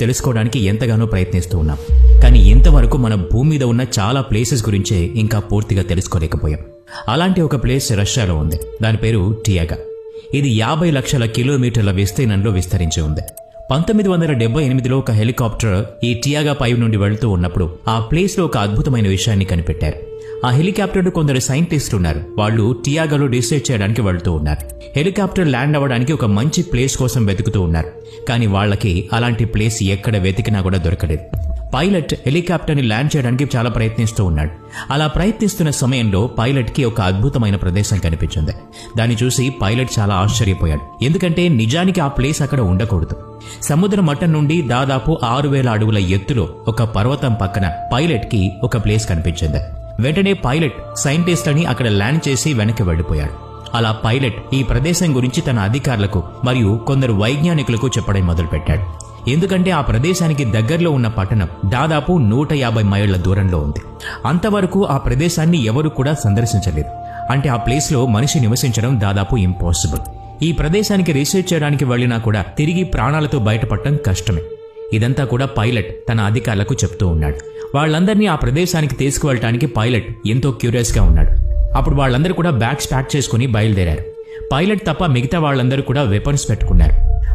తెలుసుకోవడానికి ఎంతగానో ప్రయత్నిస్తూ ఉన్నాం. కానీ ఇంతవరకు మన భూమి మీద ఉన్న చాలా ప్లేసెస్ గురించే ఇంకా పూర్తిగా తెలుసుకోలేకపోయాం. అలాంటి ఒక ప్లేస్ రష్యాలో ఉంది. దాని పేరు టియాగా. ఇది యాభై లక్షల కిలోమీటర్ల విస్తీర్ణంలో విస్తరించి ఉంది. పంతొమ్మిది వందల డెబ్బై ఎనిమిదిలో ఒక హెలికాప్టర్ ఈ టియాగా పై నుండి వెళుతూ ఉన్నప్పుడు ఆ ప్లేస్లో ఒక అద్భుతమైన విషయాన్ని కనిపెట్టారు. ఆ హెలికాప్టర్ కొందరు సైంటిస్టులు ఉన్నారు. వాళ్ళు టియాగోలో రీసెర్చ్ చేయడానికి వెళ్తూ ఉన్నారు. హెలికాప్టర్ ల్యాండ్ అవ్వడానికి ఒక మంచి ప్లేస్ కోసం వెతుకుతూ ఉన్నారు. కానీ వాళ్ళకి అలాంటి ప్లేస్ ఎక్కడ వెతికినా కూడా దొరకలేదు. పైలట్ హెలికాప్టర్ని ల్యాండ్ చేయడానికి చాలా ప్రయత్నిస్తూ ఉన్నాడు. అలా ప్రయత్నిస్తున్న సమయంలో పైలట్కి ఒక అద్భుతమైన ప్రదేశం కనిపించింది. దాన్ని చూసి పైలట్ చాలా ఆశ్చర్యపోయాడు. ఎందుకంటే నిజానికి ఆ ప్లేస్ అక్కడ ఉండకూడదు. సముద్ర మట్టం నుండి దాదాపు ఆరు వేల అడుగుల ఎత్తులో ఒక పర్వతం పక్కన పైలట్కి ఒక ప్లేస్ కనిపించింది. వెంటనే పైలట్ సైంటిస్ట్ అని అక్కడ ల్యాండ్ చేసి వెనక్కి వెళ్ళిపోయాడు అలా పైలట్ ఈ ప్రదేశం గురించి తన అధికారులకు మరియు కొందరు వైజ్ఞానికులకు చెప్పడం మొదలుపెట్టాడు. ఎందుకంటే ఆ ప్రదేశానికి దగ్గరలో ఉన్న పట్టణం దాదాపు నూట యాభై మైళ్ళ దూరంలో ఉంది. అంతవరకు ఆ ప్రదేశాన్ని ఎవరు కూడా సందర్శించలేదు. అంటే ఆ ప్లేస్లో మనిషి నివసించడం దాదాపు ఇంపాసిబుల్. ఈ ప్రదేశానికి రీసెర్చ్ చేయడానికి వెళ్ళినా కూడా తిరిగి ప్రాణాలతో బయటపడటం కష్టమే. ఇదంతా కూడా పైలట్ తన అధికారులకు చెప్తూ ఉన్నాడు. వాళ్ళందరినీ ఆ ప్రదేశానికి తీసుకువెళ్ళటానికి పైలట్ ఎంతో క్యూరియస్గా ఉన్నాడు. అప్పుడు వాళ్ళందరూ కూడా బ్యాగ్స్ ప్యాక్ చేసుకుని బయలుదేరారు. పైలట్ తప్ప మిగతా వాళ్ళందరూ కూడా వెపన్స్ పెట్టుకున్నారు.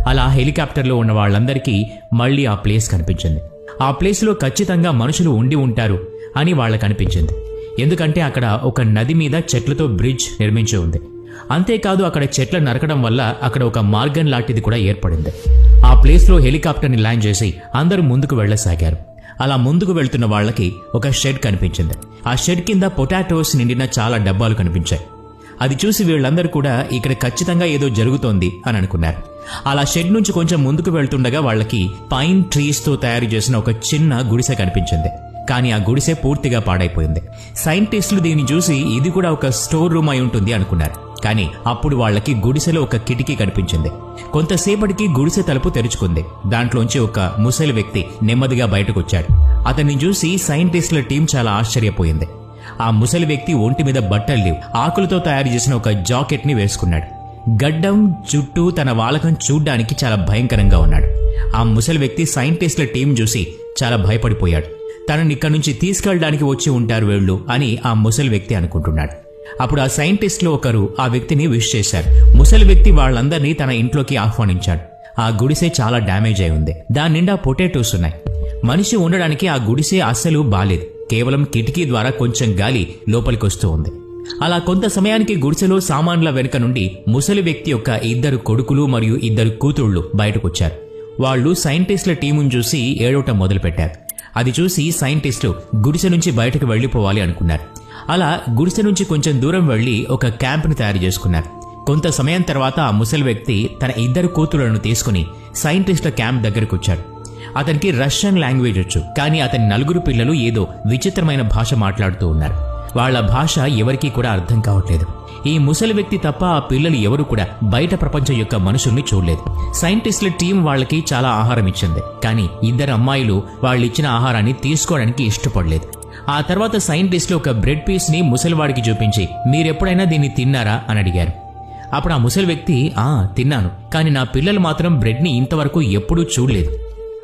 అలా హెలికాప్టర్లో ఉన్న వాళ్ళందరికీ మళ్ళీ ఆ ప్లేస్ కనిపించింది. ఆ ప్లేస్లో ఖచ్చితంగా మనుషులు ఉండి ఉంటారు అని వాళ్ళకు అనిపించింది ఎందుకంటే అక్కడ ఒక నది మీద చెట్లతో బ్రిడ్జ్ నిర్మించి ఉంది. అంతేకాదు అక్కడ చెట్ల నరకడం వల్ల అక్కడ ఒక మార్గం లాంటిది కూడా ఏర్పడింది. ఆ ప్లేస్లో హెలికాప్టర్ని ల్యాండ్ చేసి అందరూ ముందుకు వెళ్ళసాగారు. అలా ముందుకు వెళ్తున్న వాళ్ళకి ఒక షెడ్ కనిపించింది. ఆ షెడ్ కింద పొటాటోస్ నిండిన చాలా డబ్బాలు కనిపించాయి. అది చూసి వీళ్ళందరూ కూడా ఇక్కడ ఖచ్చితంగా ఏదో జరుగుతోంది అని అనుకున్నారు. అలా షెడ్ నుంచి కొంచెం ముందుకు వెళ్తుండగా వాళ్ళకి పైన్ ట్రీస్తో తయారు చేసిన ఒక చిన్న గుడిసె కనిపించింది. కానీ ఆ గుడిసె పూర్తిగా పాడైపోయింది. సైంటిస్టులు దీన్ని చూసి ఇది కూడా ఒక స్టోర్ రూమ్ అయి ఉంటుంది అనుకున్నారు. కానీ అప్పుడు వాళ్ళకి గుడిసెలో ఒక కిటికీ కనిపించింది. కొంతసేపటికి గుడిసె తలుపు తెరుచుకుంది. దాంట్లోంచి ఒక ముసలి వ్యక్తి నెమ్మదిగా బయటకొచ్చాడు. అతన్ని చూసి సైంటిస్టుల టీం చాలా ఆశ్చర్యపోయింది. ఆ ముసలి వ్యక్తి ఒంటి మీద బట్టలు లేవు. ఆకులతో తయారు చేసిన ఒక జాకెట్ని వేసుకున్నాడు. గడ్డం చుట్టూ తన వాలకం చూడ్డానికి చాలా భయంకరంగా ఉన్నాడు. ఆ ముసలి వ్యక్తి సైంటిస్టుల టీం చూసి చాలా భయపడిపోయాడు. తనని ఇక్కడి నుంచి తీసుకెళ్ళడానికి వచ్చి ఉంటారు వీళ్ళు అని ఆ ముసలి వ్యక్తి అనుకుంటున్నాడు. అప్పుడు ఆ సైంటిస్టులు ఒకరు ఆ వ్యక్తిని విష్ చేశారు. ముసలి వ్యక్తి వాళ్ళందరినీ తన ఇంట్లోకి ఆహ్వానించాడు. ఆ గుడిసె చాలా డ్యామేజ్ అయి ఉంది. దాని నిండా పొటాటోస్ ఉన్నాయి. మనిషి ఉండడానికి ఆ గుడిసె అస్సలు బాలేదు. కేవలం కిటికీ ద్వారా కొంచెం గాలి లోపలికి వస్తూ ఉంది. అలా కొంత సమయానికి గుడిసెలో సామాన్ల వెనుక నుండి ముసలి వ్యక్తి యొక్క ఇద్దరు కొడుకులు మరియు ఇద్దరు కూతుళ్ళు బయటకొచ్చారు. వాళ్ళు సైంటిస్టుల టీమును చూసి ఏడవటం మొదలుపెట్టారు. అది చూసి సైంటిస్టులు గుడిసె నుంచి బయటకు వెళ్ళిపోవాలి అనుకున్నారు. అలా గుడిసె నుంచి కొంచెం దూరం వెళ్ళి ఒక క్యాంప్ను తయారు చేసుకున్నారు. కొంత సమయం తర్వాత ఆ ముసలి వ్యక్తి తన ఇద్దరు కూతురులను తీసుకుని సైంటిస్టుల క్యాంప్ దగ్గరకు వచ్చాడు అతనికి రష్యన్ లాంగ్వేజ్ వచ్చు కానీ అతని నలుగురు పిల్లలు ఏదో విచిత్రమైన భాష మాట్లాడుతూ ఉన్నారు. వాళ్ళ భాష ఎవరికీ కూడా అర్థం కావట్లేదు. ఈ ముసలి వ్యక్తి తప్ప ఆ పిల్లలు ఎవరు కూడా బయట ప్రపంచం యొక్క మనుషుల్ని చూడలేదు. సైంటిస్టుల టీం వాళ్ళకి చాలా ఆహారం ఇచ్చింది కానీ ఇద్దరు అమ్మాయిలు వాళ్ళు ఇచ్చిన ఆహారాన్ని తీసుకోవడానికి ఇష్టపడలేదు. ఆ తర్వాత సైంటిస్టులు ఒక బ్రెడ్ పీస్ని ముసలివాడికి చూపించి మీరెప్పుడైనా దీన్ని తిన్నారా? అని అడిగారు. అప్పుడు ఆ ముసలి వ్యక్తి ఆ తిన్నాను కానీ నా పిల్లలు మాత్రం బ్రెడ్ని ఇంతవరకు ఎప్పుడూ చూడలేదు.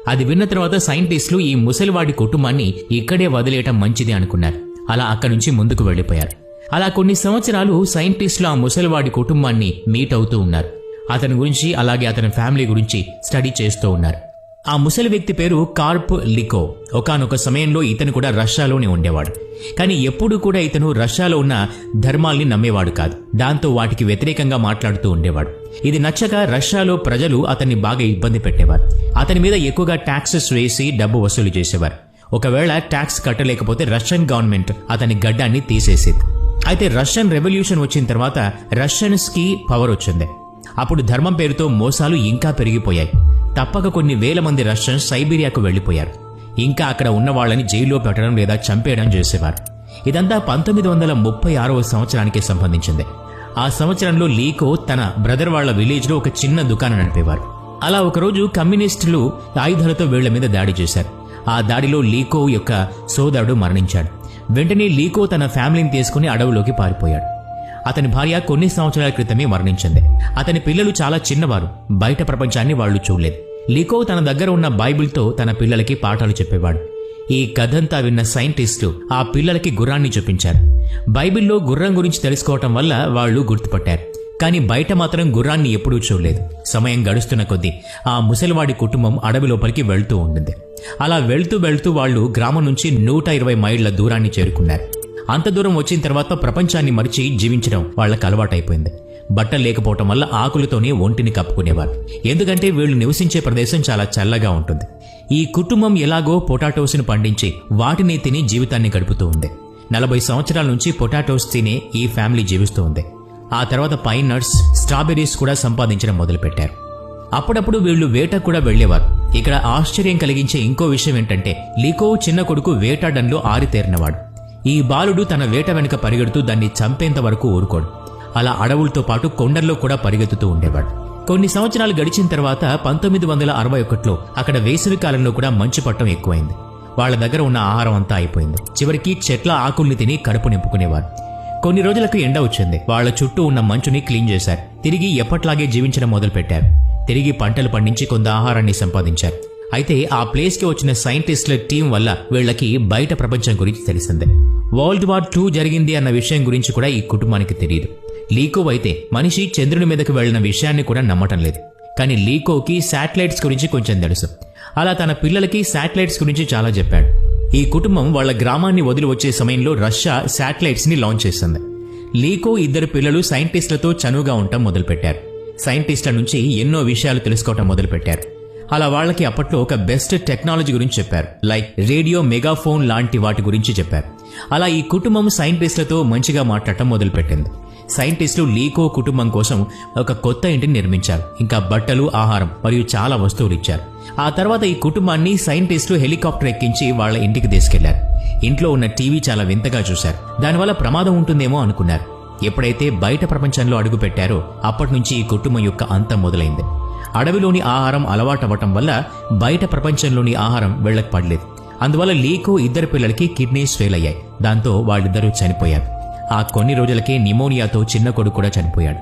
అది విన్న తర్వాత సైంటిస్టులు ఈ ముసలివాడి కుటుంబాన్ని ఇక్కడే వదిలేయటం మంచిది అనుకున్నారు. అలా అక్కడి నుంచి ముందుకు వెళ్ళిపోయారు. అలా కొన్ని సంవత్సరాలు సైంటిస్టులు ఆ ముసలివాడి కుటుంబాన్ని మీట్ అవుతూ ఉన్నారు. అతని గురించి అలాగే అతని ఫ్యామిలీ గురించి స్టడీ చేస్తూ ఉన్నారు. ఆ ముసలి వ్యక్తి పేరు కార్ప్ లికో. ఒకానొక సమయంలో ఇతను కూడా రష్యాలోనే ఉండేవాడు. కానీ ఎప్పుడూ కూడా ఇతను రష్యాలో ఉన్న ధర్మాల్ని నమ్మేవాడు కాదు. దాంతో వాటికి వ్యతిరేకంగా మాట్లాడుతూ ఉండేవాడు. ఇది నచ్చక రష్యాలో ప్రజలు అతన్ని బాగా ఇబ్బంది పెట్టేవారు. అతని మీద ఎక్కువగా ట్యాక్సెస్ వేసి డబ్బు వసూలు చేసేవారు. ఒకవేళ ట్యాక్స్ కట్టలేకపోతే రష్యన్ గవర్నమెంట్ అతని గడ్డాన్ని తీసేసేది. అయితే రష్యన్ రెవల్యూషన్ వచ్చిన తర్వాత రష్యన్స్కి పవర్ వచ్చింది. అప్పుడు ధర్మం పేరుతో మోసాలు ఇంకా పెరిగిపోయాయి. తప్పక కొన్ని వేల మంది రష్యన్స్ సైబీరియాకు వెళ్ళిపోయారు ఇంకా అక్కడ ఉన్న వాళ్ళని జైల్లో పెట్టడం లేదా చంపేయడం చేసేవారు. ఇదంతా పంతొమ్మిది వందల ముప్పై ఆరవ సంవత్సరానికి సంబంధించింది. ఆ సంవత్సరంలో లీకో తన బ్రదర్ వాళ్ళ విలేజ్లో ఒక చిన్న దుకాణం నడిపేవారు. అలా ఒకరోజు కమ్యూనిస్టులు ఆయుధాలతో వీళ్ళ మీద దాడి చేశారు. ఆ దాడిలో లీకో యొక్క సోదరుడు మరణించాడు. వెంటనే లీకో తన ఫ్యామిలీని తీసుకుని అడవులోకి పారిపోయాడు. అతని భార్య కొన్ని సంవత్సరాల క్రితమే మరణించింది. అతని పిల్లలు చాలా చిన్నవారు. బయట ప్రపంచాన్ని వాళ్ళు చూడలేదు. లికో తన దగ్గర ఉన్న బైబిల్తో తన పిల్లలకి పాఠాలు చెప్పేవాడు. ఈ కథంతా విన్న సైంటిస్టు ఆ పిల్లలకి గుర్రాన్ని చూపించారు. బైబిల్లో గుర్రం గురించి తెలుసుకోవటం వల్ల వాళ్ళు గుర్తుపట్టారు. కానీ బయట మాత్రం గుర్రాన్ని ఎప్పుడూ చూడలేదు. సమయం గడుస్తున్న కొద్దీ ఆ ముసలివాడి కుటుంబం అడవి లోపలికి వెళ్తూ ఉంటుంది అలా వెళ్తూ వెళ్తూ వాళ్ళు గ్రామం నుంచి నూట ఇరవై మైళ్ళ దూరాన్ని చేరుకున్నారు. అంత దూరం వచ్చిన తర్వాత ప్రపంచాన్ని మరిచి జీవించడం వాళ్ళకి అలవాటైపోయింది. బట్టలు లేకపోవటం వల్ల ఆకులతోనే ఒంటిని కప్పుకునేవారు ఎందుకంటే వీళ్ళు నివసించే ప్రదేశం చాలా చల్లగా ఉంటుంది. ఈ కుటుంబం ఎలాగో పొటాటోస్ను పండించి వాటిని తిని జీవితాన్ని గడుపుతూ ఉంది. నలభై సంవత్సరాల నుంచి పొటాటోస్ తినే ఈ ఫ్యామిలీ జీవిస్తూ ఉంది. ఆ తర్వాత పైన్ నట్స్ స్ట్రాబెర్రీస్ కూడా సంపాదించడం మొదలుపెట్టారు. అప్పుడప్పుడు వీళ్ళు వేట కూడా వెళ్ళేవారు ఇక్కడ ఆశ్చర్యం కలిగించే ఇంకో విషయం ఏంటంటే లీకో చిన్న కొడుకు వేటాడంలో ఆరితేరినవాడు. ఈ బాలుడు తన వేట వెనుక పరిగెడుతూ దాన్ని చంపేంత వరకు ఊరుకోడు. అలా అడవులతో పాటు కొండల్లో కూడా పరిగెత్తుతూ ఉండేవాడు. కొన్ని సంవత్సరాలు గడిచిన తర్వాత పంతొమ్మిది వందల అరవై ఒకటిలో అక్కడ వేసవి కాలంలో కూడా మంచు పట్టం ఎక్కువైంది. వాళ్ళ దగ్గర ఉన్న ఆహారం అంతా అయిపోయింది. చివరికి చెట్ల ఆకుల్ని తిని కడుపు నింపుకునేవారు. కొన్ని రోజులకు ఎండ వచ్చింది. వాళ్ళ చుట్టూ ఉన్న మంచుని క్లీన్ చేశారు. తిరిగి ఎప్పట్లాగే జీవించడం మొదలుపెట్టారు. తిరిగి పంటలు పండించి కొంత ఆహారాన్ని సంపాదించారు. అయితే ఆ ప్లేస్కి వచ్చిన సైంటిస్టుల టీం వల్ల వీళ్ళకి బయట ప్రపంచం గురించి తెలిసిందే. వరల్డ్ వార్ టూ జరిగింది అన్న విషయం గురించి కూడా ఈ కుటుంబానికి తెలియదు లీకో అయితే మనిషి చంద్రుని మీదకు వెళ్ళిన విషయాన్ని కూడా నమ్మటం లేదు. కానీ లీకోకి శాటిలైట్స్ గురించి కొంచెం తెలుసు. అలా తన పిల్లలకి శాటిలైట్స్ గురించి చాలా చెప్పాడు. ఈ కుటుంబం వాళ్ళ గ్రామాన్ని వదిలి వచ్చే సమయంలో రష్యా శాటిలైట్స్ని లాంచ్ చేసింది. లీకో ఇద్దరు పిల్లలు సైంటిస్టులతో చనువుగా ఉండటం మొదలుపెట్టారు. సైంటిస్టుల నుంచి ఎన్నో విషయాలు తెలుసుకోవటం మొదలుపెట్టారు. అలా వాళ్ళకి అప్పట్లో ఒక బెస్ట్ టెక్నాలజీ గురించి చెప్పారు. లైక్ రేడియో మెగాఫోన్ లాంటి వాటి గురించి చెప్పారు. అలా ఈ కుటుంబం సైంటిస్టులతో మంచిగా మాట్లాడటం మొదలుపెట్టింది. సైంటిస్టులు లీకో కుటుంబం కోసం ఒక కొత్త ఇంటిని నిర్మించారు. ఇంకా బట్టలు ఆహారం మరియు చాలా వస్తువులు ఇచ్చారు. ఆ తర్వాత ఈ కుటుంబాన్ని సైంటిస్టులు హెలికాప్టర్ ఎక్కించి వాళ్ళ ఇంటికి తీసుకెళ్ళారు. ఇంట్లో ఉన్న టీవీ చాలా వింతగా చూశారు. దానివల్ల ప్రమాదం ఉంటుందేమో అనుకున్నారు. ఎప్పుడైతే బయట ప్రపంచంలో అడుగుపెట్టారో అప్పటినుంచి ఈ కుటుంబం యొక్క అంతం మొదలైంది. అడవిలోని ఆహారం అలవాటవ్వటం వల్ల బయట ప్రపంచంలోని ఆహారం వీళ్ళకి పడలేదు అందువల్ల లీకో ఇద్దరు పిల్లలకి కిడ్నీస్ ఫెయిల్ అయ్యాయి. దాంతో వాళ్ళిద్దరూ చనిపోయారు. ఆ కొన్ని రోజులకే నిమోనియాతో చిన్న కొడుకు కూడా చనిపోయాడు.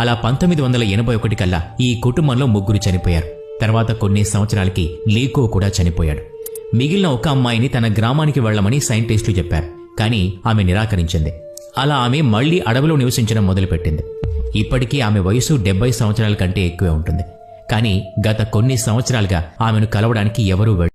అలా పంతొమ్మిది వందల ఎనభై ఒకటి కల్లా ఈ కుటుంబంలో ముగ్గురు చనిపోయారు. తర్వాత కొన్ని సంవత్సరాలకి లీకో కూడా చనిపోయాడు. మిగిలిన ఒక అమ్మాయిని తన గ్రామానికి వెళ్ళమని సైంటిస్టులు చెప్పారు. కానీ ఆమె నిరాకరించింది. అలా ఆమె మళ్ళీ అడవిలో నివసించడం మొదలుపెట్టింది. ఇప్పటికీ ఆమె వయసు డెబ్బై సంవత్సరాల కంటే ఎక్కువే ఉంటుంది. కానీ గత కొన్ని సంవత్సరాలుగా ఆమెను కలవడానికి ఎవరూ